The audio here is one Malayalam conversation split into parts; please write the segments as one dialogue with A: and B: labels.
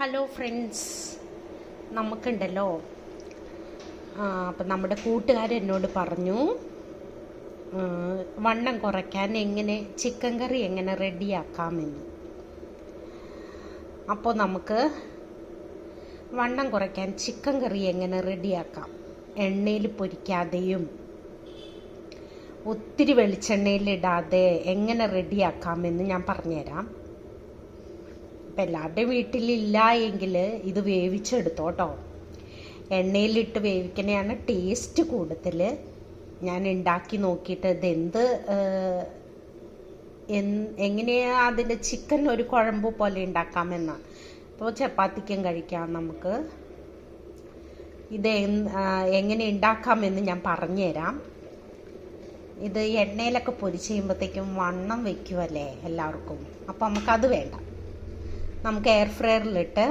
A: Hello friends നമുക്കുണ്ടല്ലോ. അപ്പം നമ്മുടെ കൂട്ടുകാർ എന്നോട് പറഞ്ഞു വണ്ണം കുറയ്ക്കാൻ എങ്ങനെ ചിക്കൻ കറി എങ്ങനെ റെഡിയാക്കാമെന്ന് അപ്പോൾ നമുക്ക് വണ്ണം കുറയ്ക്കാൻ ചിക്കൻ കറി എങ്ങനെ റെഡിയാക്കാം എണ്ണയിൽ പൊരിക്കാതെയും ഒത്തിരി വെളിച്ചെണ്ണയിലിടാതെ എങ്ങനെ റെഡിയാക്കാമെന്ന് ഞാൻ പറഞ്ഞുതരാം. ഇപ്പം എല്ലാവരുടെ വീട്ടിലില്ല എങ്കിൽ ഇത് വേവിച്ചെടുത്തോ കേട്ടോ എണ്ണയിലിട്ട് വേവിക്കണയാണ് ടേസ്റ്റ് കൂടുതൽ ഞാൻ ഉണ്ടാക്കി നോക്കിയിട്ട് ഇത് എന്ത് ഏഹ്, എൻ- എങ്ങനെയാ അതിന്റെ ചിക്കൻ ഒരു കുഴമ്പ് പോലെ ഉണ്ടാക്കാമെന്ന അപ്പോൾ ചപ്പാത്തിക്കും കഴിക്കാം നമുക്ക്. ഇത് എങ്ങനെ ഉണ്ടാക്കാമെന്ന് ഞാൻ പറഞ്ഞുതരാം. ഇത് എണ്ണയിലൊക്കെ പൊരിച്ച് കഴിയുമ്പോഴത്തേക്കും വണ്ണം വെക്കുമല്ലേ എല്ലാവർക്കും. അപ്പം നമുക്കത് വേണ്ട. നമുക്ക് എയർ ഫ്രയറിലിട്ട്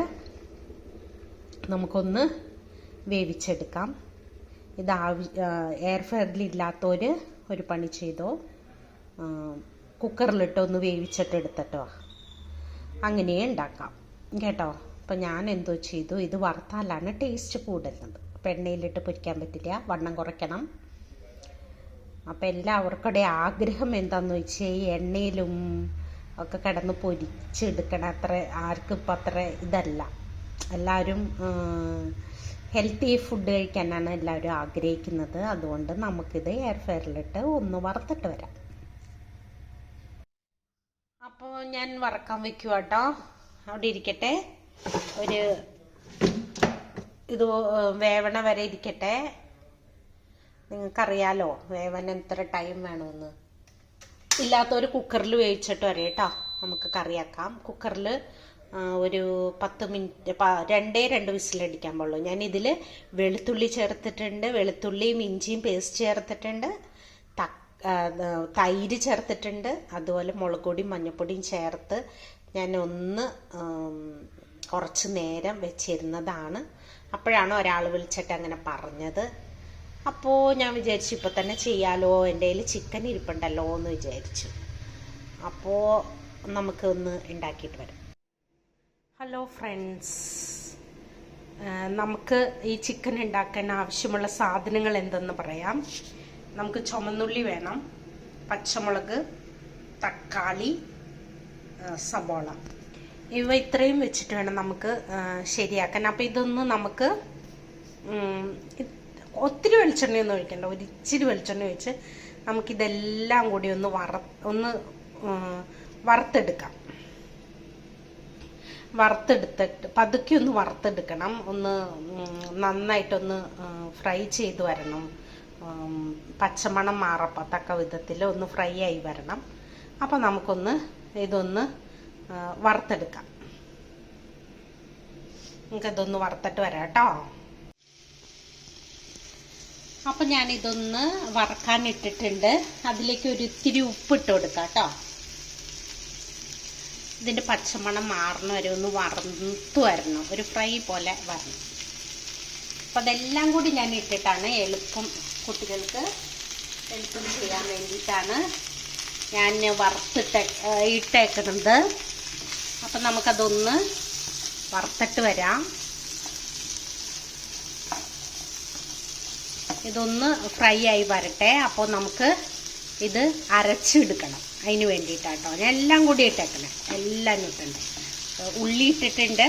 A: നമുക്കൊന്ന് വേവിച്ചെടുക്കാം. ഇത് ആവശ്യ എയർ ഫ്രയറിലില്ലാത്തവർ ഒരു പണി ചെയ്തോ. കുക്കറിലിട്ട് ഒന്ന് വേവിച്ചിട്ട് എടുത്തിട്ടോ. അങ്ങനെ ഉണ്ടാക്കാം. കേട്ടോ? അപ്പം ഞാൻ എന്തോ ചെയ്തു. ഇത് വറുത്താലാണ് ടേസ്റ്റ് കൂടുന്നത് അപ്പം എണ്ണയിലിട്ട് പൊരിക്കാൻ പറ്റില്ല. വണ്ണം കുറയ്ക്കണം. അപ്പം എല്ലാവർക്കുടെ ആഗ്രഹം എന്താണെന്ന് വെച്ചാൽ എണ്ണയിലും ഒക്കെ കിടന്ന് പൊരിച്ചെടുക്കണം അത്ര ആർക്കും ഇപ്പം അത്ര ഇതല്ല. എല്ലാവരും ഹെൽത്തി ഫുഡ് കഴിക്കാനാണ് എല്ലാവരും ആഗ്രഹിക്കുന്നത്. അതുകൊണ്ട് നമുക്കിത് എയർ ഫെയറിലിട്ട് ഒന്ന് വറുത്തിട്ട് വരാം. അപ്പോൾ ഞാൻ വറക്കാൻ വെക്കുക കേട്ടോ അവിടെ ഇരിക്കട്ടെ. ഒരു ഇത് വേവണ വരെ ഇരിക്കട്ടെ. നിങ്ങൾക്കറിയാലോ വേവൻ എത്ര ടൈം വേണമെന്ന് ഇല്ലാത്തവർ കുക്കറിൽ വേവിച്ചിട്ട് വരെ കേട്ടോ നമുക്ക് കറിയാക്കാം. കുക്കറിൽ ഒരു പത്ത് മിനിറ്റ് രണ്ടേ രണ്ട് വിസിലടിക്കാൻ പാടുള്ളൂ. ഞാൻ ഇതിൽ വെളുത്തുള്ളി ചേർത്തിട്ടുണ്ട്. വെളുത്തുള്ളിയും ഇഞ്ചിയും പേസ്റ്റ് ചേർത്തിട്ടുണ്ട്. തൈര് ചേർത്തിട്ടുണ്ട്. അതുപോലെ മുളക് പൊടിയും മഞ്ഞൾപ്പൊടിയും ചേർത്ത് ഞാൻ ഒന്ന് കുറച്ച് നേരം വെച്ചിരുന്നതാണ്. അപ്പോഴാണ് ഒരാൾ വിളിച്ചിട്ട് അങ്ങനെ പറഞ്ഞത്. അപ്പോൾ ഞാൻ വിചാരിച്ചു ഇപ്പോൾ തന്നെ ചെയ്യാലോ. എന്റെ കയ്യിൽ ചിക്കൻ ഇരിപ്പുണ്ടല്ലോ എന്ന് വിചാരിച്ചു. അപ്പോൾ നമുക്കൊന്ന് ഉണ്ടാക്കിയിട്ട് വരാം. ഹലോ ഫ്രണ്ട്സ് നമുക്ക് ഈ ചിക്കൻ ഉണ്ടാക്കാൻ ആവശ്യമുള്ള സാധനങ്ങൾ എന്തെന്ന് പറയാം? നമുക്ക് ചുമന്നുള്ളി വേണം പച്ചമുളക് തക്കാളി സബോള. ഇവ ഇത്രയും വെച്ചിട്ട് വേണം നമുക്ക് ശരിയാക്കാൻ. അപ്പോൾ ഇതൊന്ന് നമുക്ക് ഒത്തിരി വെളിച്ചെണ്ണയൊന്നും ഒഴിക്കണ്ട. ഒരു ഇച്ചിരി വെളിച്ചെണ്ണ ഒഴിച്ച് നമുക്കിതെല്ലാം കൂടി ഒന്ന് വറ ഒന്ന് വറുത്തെടുക്കാം. വറുത്തെടുത്തിട്ട് പതുക്കെ ഒന്ന് വറുത്തെടുക്കണം. ഒന്ന് നന്നായിട്ടൊന്ന് ഫ്രൈ ചെയ്ത് വരണം. പച്ചമണം മാറപ്പത്തക്ക വിധത്തിൽ ഒന്ന് ഫ്രൈ ആയി വരണം. അപ്പം നമുക്കൊന്ന് ഇതൊന്ന് വറുത്തെടുക്കാം. നമുക്കിതൊന്ന് വറുത്തിട്ട് വരാം കേട്ടോ അപ്പം ഞാനിതൊന്ന് വറക്കാൻ ഇട്ടിട്ടുണ്ട് അതിലേക്ക് ഒരു ഇത്തിരി ഉപ്പിട്ട് കൊടുക്കാം കേട്ടോ. ഇതിന്റെ പച്ചമണം മാറണ വരെ ഒന്ന് വറുത്ത് വരണം. ഒരു ഫ്രൈ പോലെ വരണം. അപ്പം അതെല്ലാം കൂടി ഞാൻ ഇട്ടിട്ടാണ് എളുപ്പം കുട്ടികൾക്ക് എളുപ്പം ചെയ്യാൻ വേണ്ടിയിട്ടാണ് ഞാൻ വറുത്തിട്ട് ഇട്ടേക്കുന്നത്. അപ്പം നമുക്കതൊന്ന് വറുത്തിട്ട് വരാം. ഇതൊന്ന് ഫ്രൈ ആയി വരട്ടെ. അപ്പോൾ നമുക്ക് ഇത് അരച്ചെടുക്കണം. അതിന് വേണ്ടിയിട്ടാട്ടോ. ഞാൻ എല്ലാം കൂടി ഇട്ടേക്കണേ. എല്ലാം ഇട്ടുണ്ട് ഉള്ളി ഇട്ടിട്ടുണ്ട്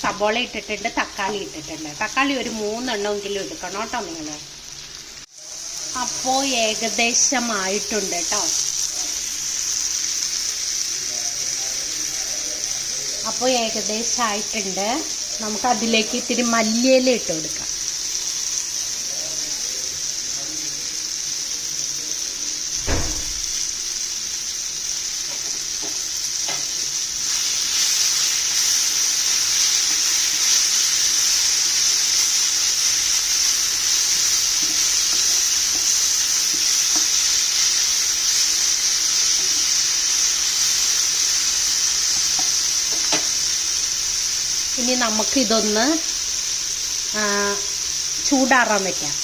A: സബോള ഇട്ടിട്ടുണ്ട് തക്കാളി ഇട്ടിട്ടുണ്ട്. തക്കാളി ഒരു മൂന്നെണ്ണമെങ്കിലും എടുക്കണം കേട്ടോ നിങ്ങൾ അപ്പോൾ ഏകദേശമായിട്ടുണ്ട് കേട്ടോ. അപ്പോൾ ഏകദേശമായിട്ടുണ്ട്. നമുക്കതിലേക്ക് ഇത്തിരി മല്ലിയില ഇട്ട് കൊടുക്കാം. ഇനി നമുക്ക് ഇതൊന്ന് ചൂടാറാൻ വെക്കാം.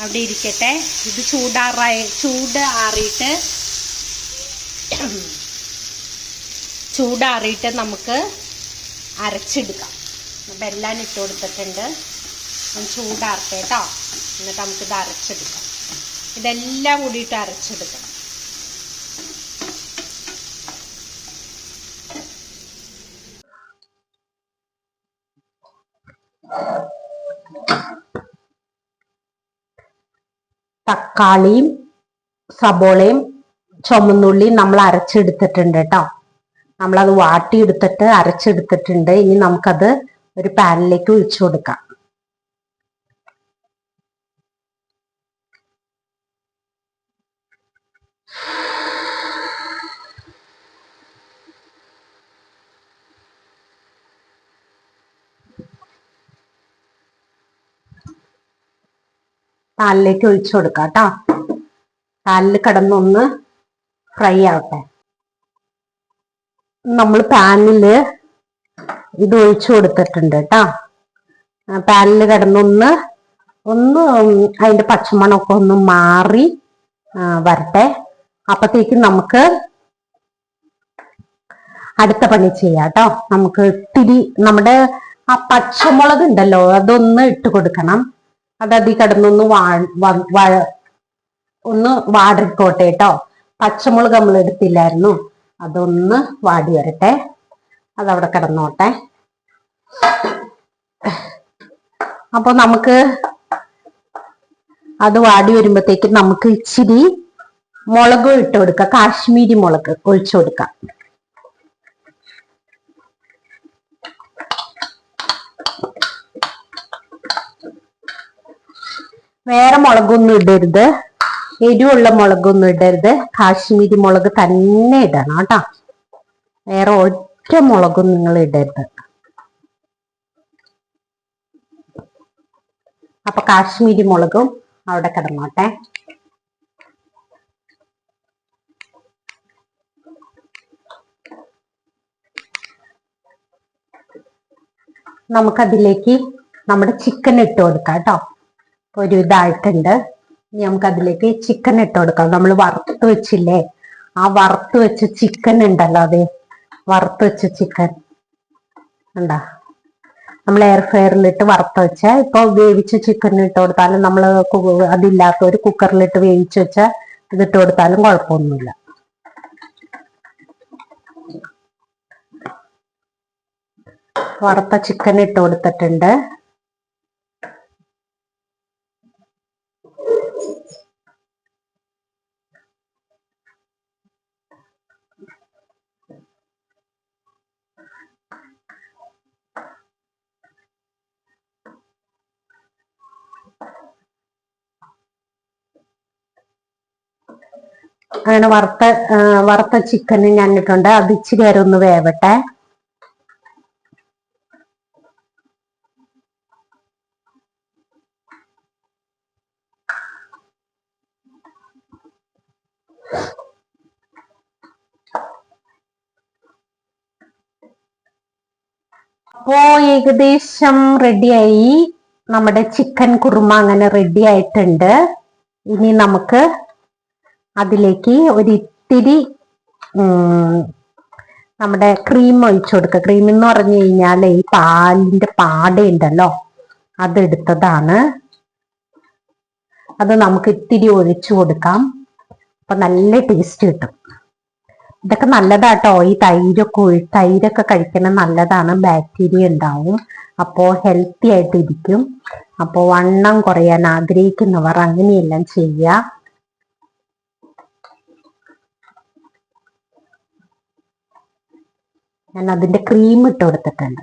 A: അവിടെ ഇരിക്കട്ടെ. ഇത് ചൂടാറായി ചൂട് ആറിയിട്ട് ചൂടാറിയിട്ട് നമുക്ക് അരച്ചെടുക്കാം. അപ്പം എല്ലാം ഇട്ട് കൊടുത്തിട്ടുണ്ട്. ചൂടാറട്ടെ കേട്ടോ. എന്നിട്ട് നമുക്കിത് അരച്ചെടുക്കാം. ഇതെല്ലാം കൂടിയിട്ട് അരച്ചെടുക്കണം തക്കാളിയും സബോളയും ചുമന്നുള്ളിയും നമ്മൾ അരച്ചെടുത്തിട്ടുണ്ട് കേട്ടോ. നമ്മളത് വാട്ടിയെടുത്തിട്ട് അരച്ചെടുത്തിട്ടുണ്ട്. ഇനി നമുക്കത് ഒരു പാനിലേക്ക് ഒഴിച്ചു കൊടുക്കാം. പാലിലേക്ക് ഒഴിച്ചു കൊടുക്കാം കേട്ടോ. കാലിൽ കിടന്നൊന്ന് ഫ്രൈ ആവട്ടെ. നമ്മൾ പാനിൽ ഇത് ഒഴിച്ചു കൊടുത്തിട്ടുണ്ട് കേട്ടോ. പാനിൽ കിടന്നൊന്ന് ഒന്ന് അതിന്റെ പച്ചമണമൊക്കെ ഒന്ന് മാറി വരട്ടെ. അപ്പത്തേക്കും നമുക്ക് അടുത്ത പണി ചെയ്യാം കേട്ടോ. നമുക്ക് ഇത്തിരി നമ്മുടെ ആ പച്ചമുളക് ഉണ്ടല്ലോ അതൊന്ന് ഇട്ട് കൊടുക്കണം. അത് അതിൽ കിടന്നൊന്ന് ഒന്ന് വാടിക്കോട്ടെ കേട്ടോ പച്ചമുളക് നമ്മൾ എടുത്തില്ലായിരുന്നു. അതൊന്ന് വാടി വരട്ടെ. അതവിടെ കിടന്നോട്ടെ. അപ്പൊ നമുക്ക് അത് വാടി വരുമ്പോഴത്തേക്ക് നമുക്ക് ഇച്ചിരി മുളകും ഇട്ട് കൊടുക്കാം. കാശ്മീരി മുളക് ഒഴിച്ചു കൊടുക്കാം. വേറെ മുളകൊന്നും ഇടരുത്. എരിവുള്ള മുളകൊന്നും ഇടരുത്. കാശ്മീരി മുളക് തന്നെ ഇടണം കേട്ടോ. വേറെ ഒറ്റ മുളകും നിങ്ങൾ ഇടരുത്. അപ്പൊ കാശ്മീരി മുളകും അവിടെ കിടന്നോട്ടെ. നമുക്കതിലേക്ക് നമ്മുടെ ചിക്കൻ ഇട്ട് കൊടുക്കാം കേട്ടോ. ഒരു ഇതായിട്ടുണ്ട്. ഇനി നമുക്ക് അതിലേക്ക് ചിക്കൻ ഇട്ട് കൊടുക്കാം. നമ്മൾ വറുത്ത് വെച്ചില്ലേ? ആ വറുത്ത് വെച്ച ചിക്കൻ ഉണ്ടല്ലോ അതെ. വറുത്ത് വെച്ച ചിക്കൻ ഉണ്ടാ നമ്മൾ എയർ ഫ്രയറിലിട്ട് വറുത്ത് വെച്ച ഇപ്പൊ വേവിച്ച ചിക്കൻ ഇട്ട് കൊടുത്താലും നമ്മൾ ഒരു കുക്കറിലിട്ട് വേവിച്ച് വെച്ച ഇതിട്ട് കൊടുത്താലും കുഴപ്പമൊന്നുമില്ല. വറുത്ത ചിക്കൻ ഇട്ട് കൊടുത്തിട്ടുണ്ട്. അങ്ങനെ വറുത്ത വറുത്ത ചിക്കൻ ഞാൻ ഇട്ടുണ്ട് അത് ഇച്ചിരി നേരം ഒന്ന് വേവട്ടെ. അപ്പോ ഏകദേശം റെഡിയായി നമ്മുടെ ചിക്കൻ കുറുമ അങ്ങനെ റെഡി ആയിട്ടുണ്ട്. ഇനി നമുക്ക് അതിലേക്ക് ഒരിത്തിരി നമ്മുടെ ക്രീം ഒഴിച്ചു കൊടുക്കുക. ക്രീം എന്ന് പറഞ്ഞു കഴിഞ്ഞാൽ ഈ പാലിന്റെ പാടയുണ്ടല്ലോ അതെടുത്തതാണ്. അത് നമുക്ക് ഇത്തിരി ഒഴിച്ചു കൊടുക്കാം. അപ്പൊ നല്ല ടേസ്റ്റ് കിട്ടും. ഇതൊക്കെ നല്ലതാട്ടോ. ഈ തൈരൊക്കെ ഒഴി തൈരൊക്കെ കഴിക്കണ നല്ലതാണ്. ബാക്ടീരിയ ഉണ്ടാവും. അപ്പോൾ ഹെൽത്തി ആയിട്ട് ഇരിക്കും അപ്പോൾ വണ്ണം കുറയാൻ ആഗ്രഹിക്കുന്നവർ അങ്ങനെയെല്ലാം ചെയ്യുക ഞാൻ അതിന്റെ ക്രീം ഇട്ട് കൊടുത്തിട്ടുണ്ട്.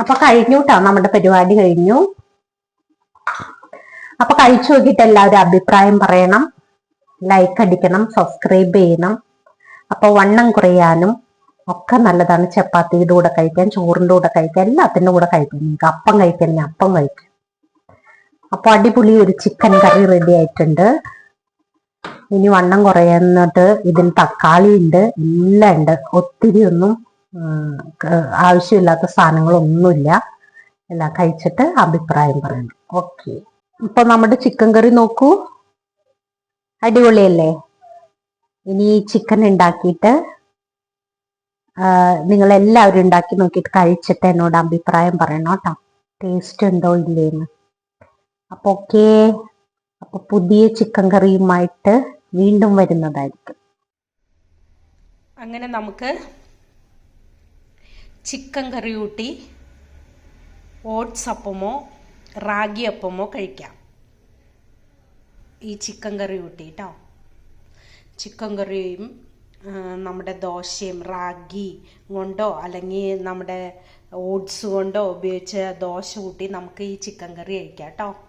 A: അപ്പൊ കഴിഞ്ഞു കേട്ടോ നമ്മുടെ പരിപാടി കഴിഞ്ഞു. അപ്പൊ കഴിച്ചു നോക്കിയിട്ട് എല്ലാവരും അഭിപ്രായം പറയണം. ലൈക്ക് അടിക്കണം സബ്സ്ക്രൈബ് ചെയ്യണം. അപ്പൊ വണ്ണം കുറയാനും ഒക്കെ നല്ലതാണ്. ചപ്പാത്തിയുടെ കൂടെ കഴിക്കാൻ ചോറിന്റെ കൂടെ കഴിക്കാൻ എല്ലാത്തിന്റെ കൂടെ കഴിക്കാൻ. നിങ്ങൾക്ക് അപ്പം കഴിക്കാൻ അപ്പം കഴിക്കാം. അപ്പൊ അടിപൊളി ഒരു ചിക്കൻ കറി റെഡി ആയിട്ടുണ്ട്. ഇനി വണ്ണം കുറയുന്നിട്ട് ഇതിൽ തക്കാളി ഉണ്ട് എല്ലാം ഉണ്ട്. ഒത്തിരി ഒന്നും ആവശ്യമില്ലാത്ത സാധനങ്ങളൊന്നുമില്ല. എല്ലാം കഴിച്ചിട്ട് അഭിപ്രായം പറയണം. ഓക്കെ. ഇപ്പൊ നമ്മുടെ ചിക്കൻ കറി നോക്കൂ. അടിപൊളിയല്ലേ? ഇനി ചിക്കൻ ഉണ്ടാക്കിയിട്ട് നിങ്ങൾ എല്ലാവരും ഉണ്ടാക്കി നോക്കിയിട്ട് കഴിച്ചിട്ട് എന്നോട് അഭിപ്രായം പറയണം കേട്ടോ. ടേസ്റ്റ് ഉണ്ടോ ഇല്ലേന്ന്. അപ്പൊ ഓക്കെ അപ്പൊ പുതിയ ചിക്കൻ കറിയുമായിട്ട് വീണ്ടും വരുന്നതായിരിക്കും. അങ്ങനെ നമുക്ക് ചിക്കൻ കറി കൂട്ടി ഓട്സ് അപ്പമോ റാഗി അപ്പമോ കഴിക്കാം. ഈ ചിക്കൻ കറി കൂട്ടി കേട്ടോ ചിക്കൻ കറിയും നമ്മുടെ ദോശയും റാഗി കൊണ്ടോ അല്ലെങ്കിൽ നമ്മുടെ ഓട്സ് കൊണ്ടോ ഉപയോഗിച്ച് ദോശ കൂട്ടി നമുക്ക് ഈ ചിക്കൻ കറി കഴിക്കാം കേട്ടോ.